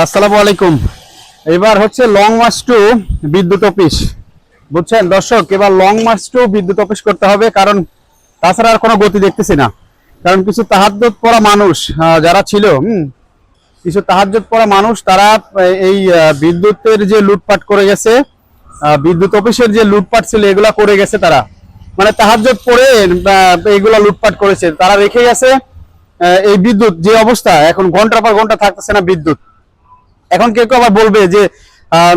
আসসালামু আলাইকুম। এবার হচ্ছে লং মার্চ টু বিদ্যুৎ অফিস বুঝছেন? দর্শক, এবার লং মার্চ টু বিদ্যুৎ অফিস করতে হবে, কারণ তাছাড়া আর কোনো গতি দেখতেছি না। কারণ কিছু তাহাজ্জত পড়া মানুষ যারা ছিল, হুম, কিছু তাহাজ্জত পড়া মানুষ, তারা এই বিদ্যুতের যে লুটপাট করে গেছে বিদ্যুৎ অফিসের যে লুটপাট ছিল, এগুলা করে গেছে তারা। মানে তাহাজ্জত পড়ে এগুলা লুটপাট করেছে। তারা রেখে গেছে এই বিদ্যুৎ, যে অবস্থা, এখন ঘণ্টার পর ঘণ্টা থাকতেছে না বিদ্যুৎ। এখন কেউ কেউ আবার বলবে যে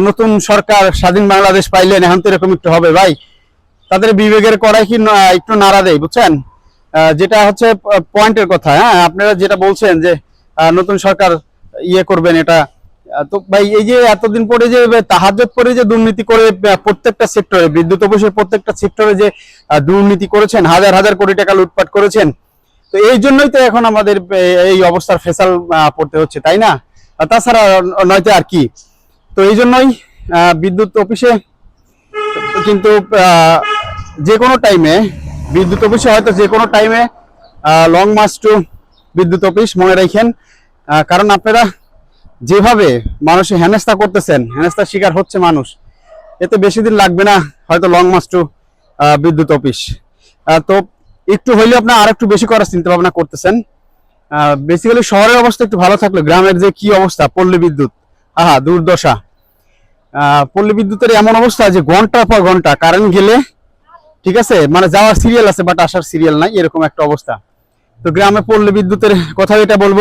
নতুন সরকার স্বাধীন বাংলাদেশ পাইলেন এখন তো এরকম একটু হবে। ভাই, তাদের বিবেকের করাই কি একটু নাড়া দেয়, বুঝছেন? যেটা হচ্ছে পয়েন্টের কথা হ্যাঁ? আপনারা যেটা বলছেন যে নতুন সরকার ইয়ে করবেন এটা তো ভাই, এই যে এতদিন পরে যে তাহাজত পরে যে দুর্নীতি করে প্রত্যেকটা সেক্টরে, বিদ্যুৎ অফিসের প্রত্যেকটা সেক্টরে যে দুর্নীতি করেছেন, হাজার হাজার কোটি টাকা লুটপাট করেছেন, তো এই জন্যই তো এখন আমাদের এই অবস্থার ফেসাল পড়তে হচ্ছে, তাই না? তাছাড়া নয়তো আর কি। তো এই জন্যই বিদ্যুৎ অফিসে কিন্তু যে কোনো টাইমে বিদ্যুৎ অফিসে হয়তো যে কোনো টাইমে লং মার্চ টু বিদ্যুৎ অফিস মনে রাখেন। কারণ আপনারা যেভাবে মানুষের হেনস্থা করতেছেন, হেনস্থার শিকার হচ্ছে মানুষ, এতে বেশি দিন লাগবে না হয়তো লং মার্চ টু বিদ্যুৎ অফিস। তো একটু হইলে আপনার আর একটু বেশি করার চিন্তা ভাবনা করতেছেন। বেসিক্যালি শহরের অবস্থা একটু ভালো থাকল, গ্রামের যে কি অবস্থা, পল্লী বিদ্যুৎ আহা দুর্দশা। পল্লী বিদ্যুতের এমন অবস্থা যে ঘণ্টার পর ঘণ্টা কারেন্ট গেলে, ঠিক আছে মানে যাওয়ার সিরিয়াল আছে বাট আসার সিরিয়াল নাই, এরকম একটা অবস্থা। তো গ্রামে পল্লী বিদ্যুতের কথা এটা বলব।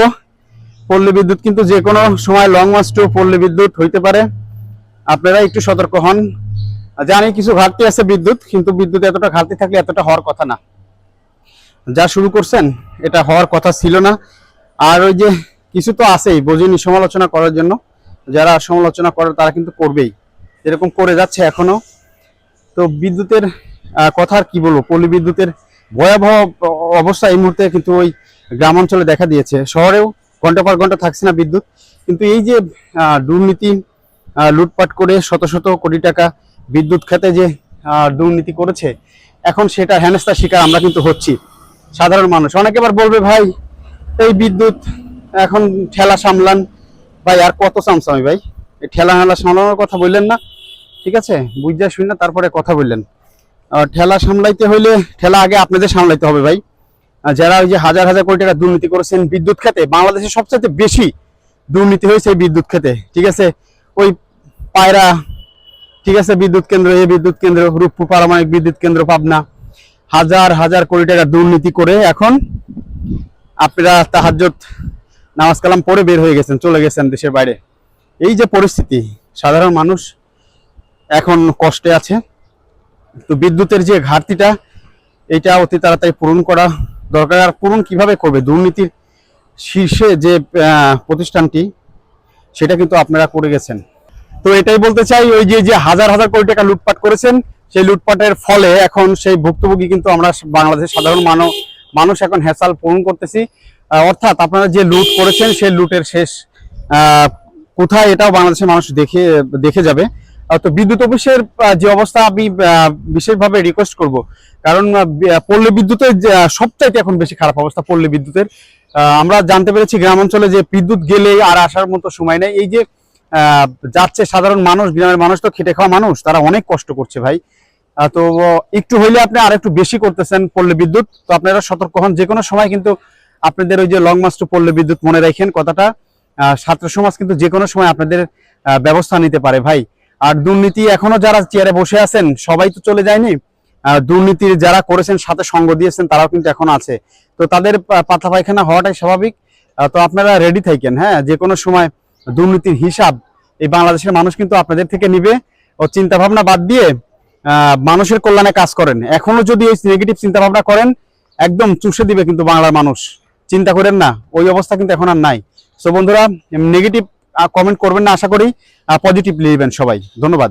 পল্লী বিদ্যুৎ কিন্তু যে কোনো সময় লং মার্চ টু পল্লী বিদ্যুৎ হইতে পারে। আপনারা একটু সতর্ক হন। জানি কিছু ঘাটতি আছে বিদ্যুৎ, কিন্তু বিদ্যুৎ এতটা ঘাটতি থাকলে এতটা হওয়ার কথা না। যা শুরু করছেন, এটা হওয়ার কথা ছিল না। আর ওই যে কিছু তো আছেই বোঝেনি সমালোচনা করার জন্য। যারা সমালোচনা করে, তারা কিন্তু করবেই। এরকম করে যাচ্ছে এখনও। তো বিদ্যুতের কথা আর কি বলব? পল্লী বিদ্যুতের ভয়াবহ অবস্থা এই মুহূর্তে কিন্তু ওই গ্রাম অঞ্চলে দেখা দিয়েছে। শহরেও ঘণ্টা পর ঘণ্টা থাকছে না বিদ্যুৎ। কিন্তু এই যে দুর্নীতি লুটপাট করে শত শত কোটি টাকা বিদ্যুৎ খাতে যে দুর্নীতি করেছে, এখন সেটা হেনস্থার শিকার আমরা কিন্তু হচ্ছি। সাধারণ মানুষ। অনেকে আবার বলবে, ভাই, এই বিদ্যুৎ এখন ঠেলা সামলান। ভাই, আর কত চামচামি ভাই? এই ঠেলা হেলা সামলানোর কথা বললেন না। ঠিক আছে? বুঝা শুন না তারপরে কথা বললেন। ঠেলা সামলাইতে হইলে, ঠেলা আগে আপনাদের সামলাইতে হবে, ভাই। যারা ওই যে হাজার হাজার কোটি টাকা দুর্নীতি করেছেন বিদ্যুৎ খাতে বাংলাদেশে সবচেয়ে বেশি দুর্নীতি হয়েছে এই বিদ্যুৎ খাতে। ঠিক আছে? ওই পায়রা, ঠিক আছে, বিদ্যুৎ কেন্দ্র এই বিদ্যুৎ কেন্দ্র, রূপপুর পারমাণবিক বিদ্যুৎ কেন্দ্র, পাবনা। হাজার হাজার কোটি টাকা দুর্নীতি করে এখন আপনারা তাহাজ্জত নামাজ কালাম পড়ে বের হয়ে গেছেন, চলে গেছেন দেশের বাইরে। এই যে পরিস্থিতি, সাধারণ মানুষ এখন কষ্টে আছে। তো বিদ্যুতের যে ঘাটতিটা, এটা অতি তাড়াতাড়ি পূরণ করা দরকার। আর পূরণ কীভাবে করবে? দুর্নীতির শীর্ষে যে প্রতিষ্ঠানটি, সেটা কিন্তু আপনারা করে গেছেন। তো এটাই বলতে চাই, ওই যে যে হাজার হাজার কোটি টাকা লুটপাট করেছেন সেই লুটপাটের ফলে এখন সেই ভুক্তভোগী কিন্তু আমরা বাংলাদেশের সাধারণ মানব, মানুষ এখন হেসাল পূরণ করতেছি। অর্থাৎ আপনারা যে লুট করেছেন সেই লুটের শেষ কোথায় এটাও বাংলাদেশের মানুষ দেখে দেখে যাবে। তো বিদ্যুৎ অফিসের যে অবস্থা আমি বিশেষভাবে রিকোয়েস্ট করব। কারণ পল্লী বিদ্যুতের সবচাইতে এখন বেশি খারাপ অবস্থা পল্লী বিদ্যুতের। আমরা জানতে পেরেছি গ্রাম অঞ্চলে যে বিদ্যুৎ গেলে আর আসার মতো সময় নেই। এই যে যাচ্ছে সাধারণ মানুষ, গ্রামের মানুষ তো খেটে খাওয়া মানুষ, তারা অনেক কষ্ট করছে ভাই। তো একটু হইলে আপনি আর একটু বেশি করতেছেন পল্লী বিদ্যুৎ। তো আপনারা সতর্ক হন যে কোনো সময় কিন্তু আপনাদের ওই যে লং মাস টু পল্লী বিদ্যুৎ মনে রাখেন কথাটা। ছাত্র সমাজ কিন্তু যে কোনো সময় আপনাদের ব্যবস্থা নিতে পারে ভাই। আর দুর্নীতি এখনও যারা চেয়ারে বসে আছেন, সবাই তো চলে যায়নি। দুর্নীতির যারা করেছেন, সাথে সঙ্গ দিয়েছেন, তারাও কিন্তু এখন আছে। তো তাদের পা- পাতলা পায়খানা হওয়াটাই স্বাভাবিক। তো আপনারা রেডি থাকেন হ্যাঁ? যে কোনো সময় দুর্নীতির হিসাব এই বাংলাদেশের মানুষ কিন্তু আপনাদের থেকে নিবে। ও চিন্তা ভাবনা বাদ দিয়ে মানুষের কল্যাণে কাজ করেন। এখনও যদি ওই নেগেটিভ চিন্তা ভাবনা করেন, একদম চুষে দিবে কিন্তু বাংলার মানুষ। চিন্তা করেন না, ওই অবস্থা কিন্তু এখন আর নাই। সো বন্ধুরা নেগেটিভ কমেন্ট করবেন না, আশা করি পজিটিভ লিখবেন সবাই। ধন্যবাদ।